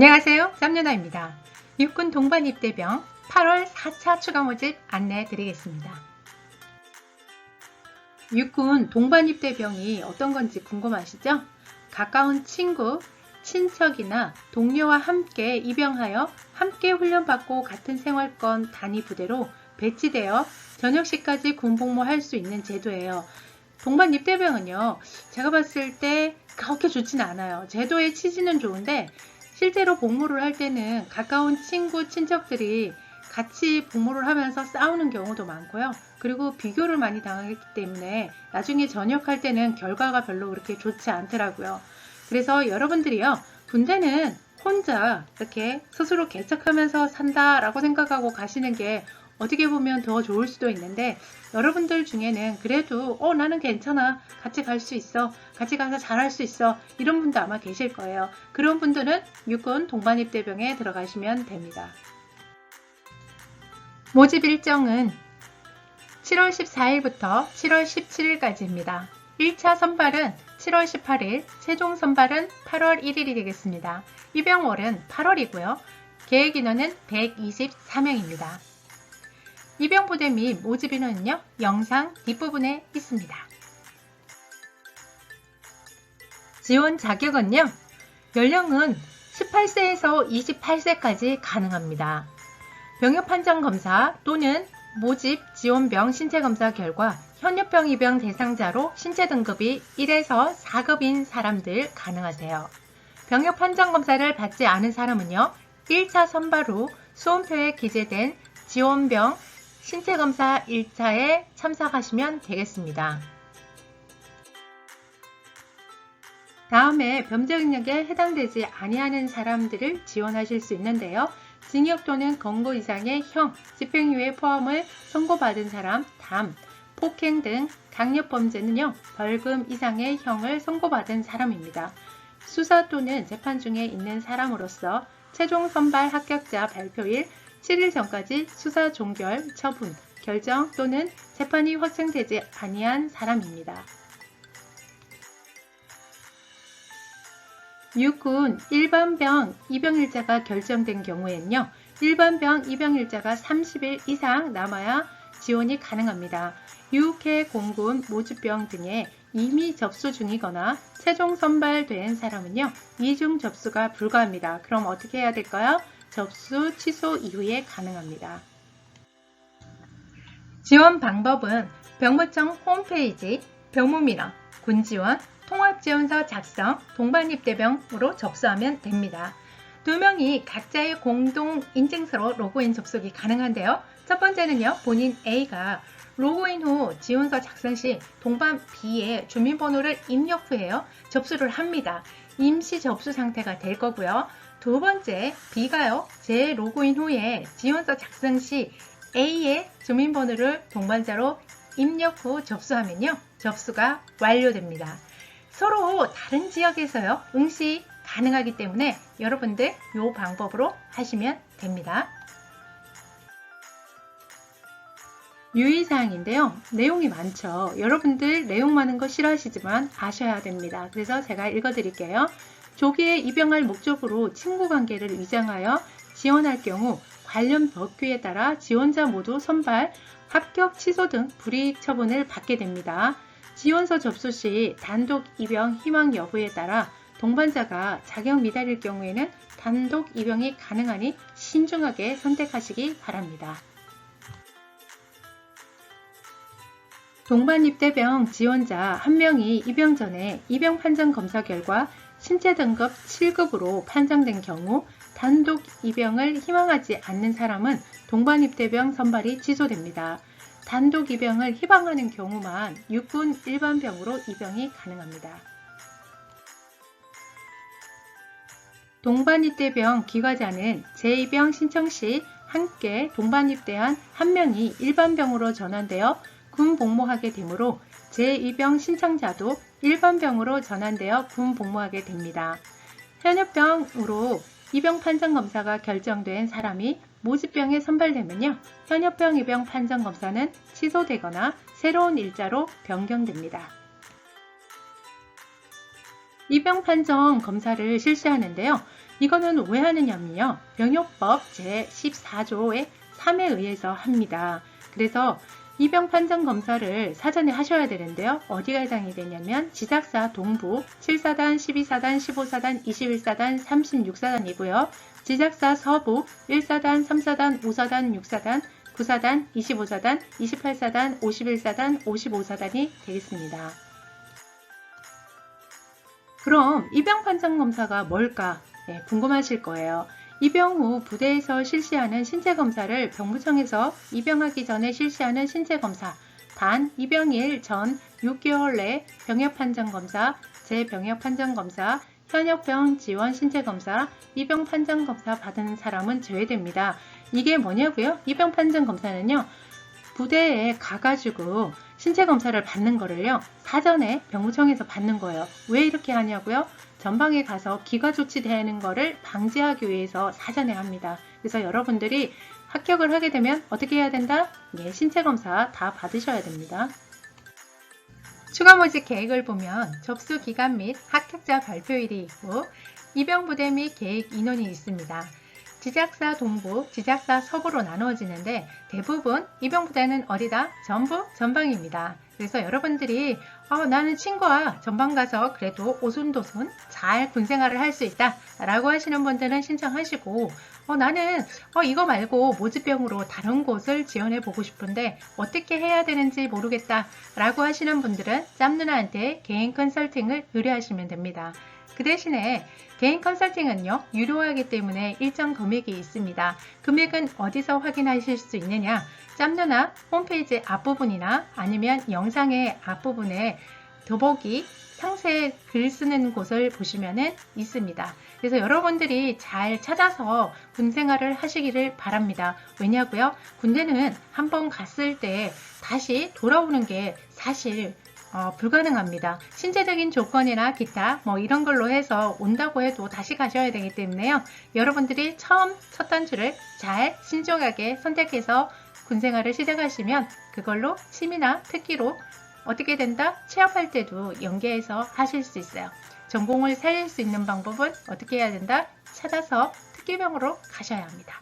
안녕하세요. 쌈누나입니다. 육군 동반 입대병 8월 4차 추가 모집 안내해 드리겠습니다. 육군 동반 입대병이 어떤 건지 궁금하시죠? 가까운 친구, 친척이나 동료와 함께 입영하여 함께 훈련받고 같은 생활권 단위 부대로 배치되어 저녁 시까지 군복무할 수 있는 제도예요. 동반 입대병은요, 제가 봤을 때 그렇게 좋진 않아요. 제도의 취지는 좋은데 실제로 복무를 할 때는 가까운 친구, 친척들이 같이 복무를 하면서 싸우는 경우도 많고요. 그리고 비교를 많이 당하기 때문에 나중에 전역할 때는 결과가 별로 그렇게 좋지 않더라고요. 그래서 여러분들이요, 군대는 혼자 이렇게 스스로 개척하면서 산다라고 생각하고 가시는 게 어떻게 보면 더 좋을 수도 있는데 여러분들 중에는 그래도 어 나는 괜찮아. 같이 갈 수 있어. 같이 가서 잘할 수 있어. 이런 분도 아마 계실 거예요. 그런 분들은 육군 동반입대병에 들어가시면 됩니다. 모집 일정은 7월 14일부터 7월 17일까지입니다. 1차 선발은 7월 18일 최종 선발은 8월 1일이 되겠습니다. 입영월은 8월이고요. 계획 인원은 124명입니다 입영부대 및 모집 인원은요, 영상 뒷부분에 있습니다. 지원 자격은요, 연령은 18세에서 28세까지 가능합니다. 병역 판정 검사 또는 모집 지원병 신체 검사 결과 현역병 입영 대상자로 신체 등급이 1에서 4급인 사람들 가능하세요. 병역 판정 검사를 받지 않은 사람은요, 1차 선발 후 수험표에 기재된 지원병 신체검사 1차에 참석하시면 되겠습니다. 다음에 범죄능력에 해당되지 아니하는 사람들을 지원하실 수 있는데요. 징역 또는 검거 이상의 형, 집행유예 포함을 선고받은 사람, 담, 폭행 등 강력범죄는요, 벌금 이상의 형을 선고받은 사람입니다. 수사 또는 재판 중에 있는 사람으로서 최종 선발 합격자 발표일 7일 전까지 수사 종결, 처분, 결정 또는 재판이 확정되지 아니한 사람입니다. 육군 일반병 입영일자가 결정된 경우에는요. 일반병 입영일자가 30일 이상 남아야 지원이 가능합니다. 유해 공군 모집병 등에 이미 접수 중이거나 최종 선발된 사람은요. 이중 접수가 불가합니다. 그럼 어떻게 해야 될까요? 접수 취소 이후에 가능합니다. 지원 방법은 병무청 홈페이지 병무민원, 군지원, 통합지원서 작성, 동반입대병으로 접수하면 됩니다. 두 명이 각자의 공동 인증서로 로그인 접속이 가능한데요. 첫 번째는요, 본인 A가 로그인 후 지원서 작성 시 동반 B의 주민번호를 입력 후에요, 접수를 합니다. 임시 접수 상태가 될 거고요. 두 번째, B가요. 재 로그인 후에 지원서 작성 시 A의 주민번호를 동반자로 입력 후 접수하면요. 접수가 완료됩니다. 서로 다른 지역에서요. 응시 가능하기 때문에 여러분들 이 방법으로 하시면 됩니다. 유의사항인데요. 내용이 많죠. 여러분들 내용 많은 거 싫어하시지만 아셔야 됩니다. 그래서 제가 읽어드릴게요. 조기에 입영할 목적으로 친구 관계를 위장하여 지원할 경우 관련 법규에 따라 지원자 모두 선발, 합격 취소 등 불이익 처분을 받게 됩니다. 지원서 접수 시 단독 입영 희망 여부에 따라 동반자가 자격 미달일 경우에는 단독 입영이 가능하니 신중하게 선택하시기 바랍니다. 동반 입대병 지원자 1명이 입영 전에 입영 판정 검사 결과 신체 등급 7급으로 판정된 경우 단독 입영을 희망하지 않는 사람은 동반 입대병 선발이 취소됩니다. 단독 입영을 희망하는 경우만 육군 일반병으로 입영이 가능합니다. 동반 입대병 기과자는 재입영 신청 시 함께 동반 입대한 한 명이 일반병으로 전환되어 군 복무하게 되므로 제2병 신청자도 일반병으로 전환되어 군 복무하게 됩니다. 현역병으로 입영 판정 검사가 결정된 사람이 모집병에 선발되면요. 현역병 입영 판정 검사는 취소되거나 새로운 일자로 변경됩니다. 입영 판정 검사를 실시하는데요. 이거는 왜 하느냐면요. 병역법 제14조의 3에 의해서 합니다. 그래서 이병 판정 검사를 사전에 하셔야 되는데요. 어디가 해당이 되냐면 지작사 동부 7사단, 12사단, 15사단, 21사단, 36사단이고요. 지작사 서부 1사단, 3사단, 5사단, 6사단, 9사단, 25사단, 28사단, 51사단, 55사단이 되겠습니다. 그럼 입영 판정 검사가 뭘까 네, 궁금하실 거예요. 입영 후 부대에서 실시하는 신체 검사를 병무청에서 입영하기 전에 실시하는 신체 검사, 단 입영일 전 6개월 내 병역 판정 검사, 재병역 판정 검사, 현역병 지원 신체 검사, 입영 판정 검사 받은 사람은 제외됩니다. 이게 뭐냐고요? 입영 판정 검사는요. 부대에 가가지고 신체 검사를 받는 거를요. 사전에 병무청에서 받는 거예요. 왜 이렇게 하냐고요? 전방에 가서 기가 조치되는 거를 방지하기 위해서 사전에 합니다. 그래서 여러분들이 합격을 하게 되면 어떻게 해야 된다? 예, 신체 검사 다 받으셔야 됩니다. 추가 모집 계획을 보면 접수 기간 및 합격자 발표일이 있고 입영 부대 및 계획 인원이 있습니다. 지작사 동부, 지작사 서부로 나누어지는데 대부분 입영부대는 어디다? 전부 전방입니다. 그래서 여러분들이 어, 나는 친구와 전방 가서 그래도 오순도순 잘 군생활을 할 수 있다 라고 하시는 분들은 신청하시고 어, 나는 어, 이거 말고 모집병으로 다른 곳을 지원해 보고 싶은데 어떻게 해야 되는지 모르겠다 라고 하시는 분들은 짬누나한테 개인 컨설팅을 의뢰하시면 됩니다. 그 대신에 개인 컨설팅은요, 유료하기 때문에 일정 금액이 있습니다. 금액은 어디서 확인하실 수 있느냐? 짬누나 홈페이지 앞부분이나 아니면 영상의 앞부분에 더보기 상세 글 쓰는 곳을 보시면 있습니다. 그래서 여러분들이 잘 찾아서 군 생활을 하시기를 바랍니다. 왜냐고요? 군대는 한번 갔을 때 다시 돌아오는 게 사실 어, 불가능합니다. 신체적인 조건이나 기타 뭐 이런 걸로 해서 온다고 해도 다시 가셔야 되기 때문에요. 여러분들이 처음 첫 단추를 잘 신중하게 선택해서 군생활을 시작하시면 그걸로 취미나 특기로 어떻게 된다? 취업할 때도 연계해서 하실 수 있어요. 전공을 살릴 수 있는 방법은 어떻게 해야 된다? 찾아서 특기병으로 가셔야 합니다.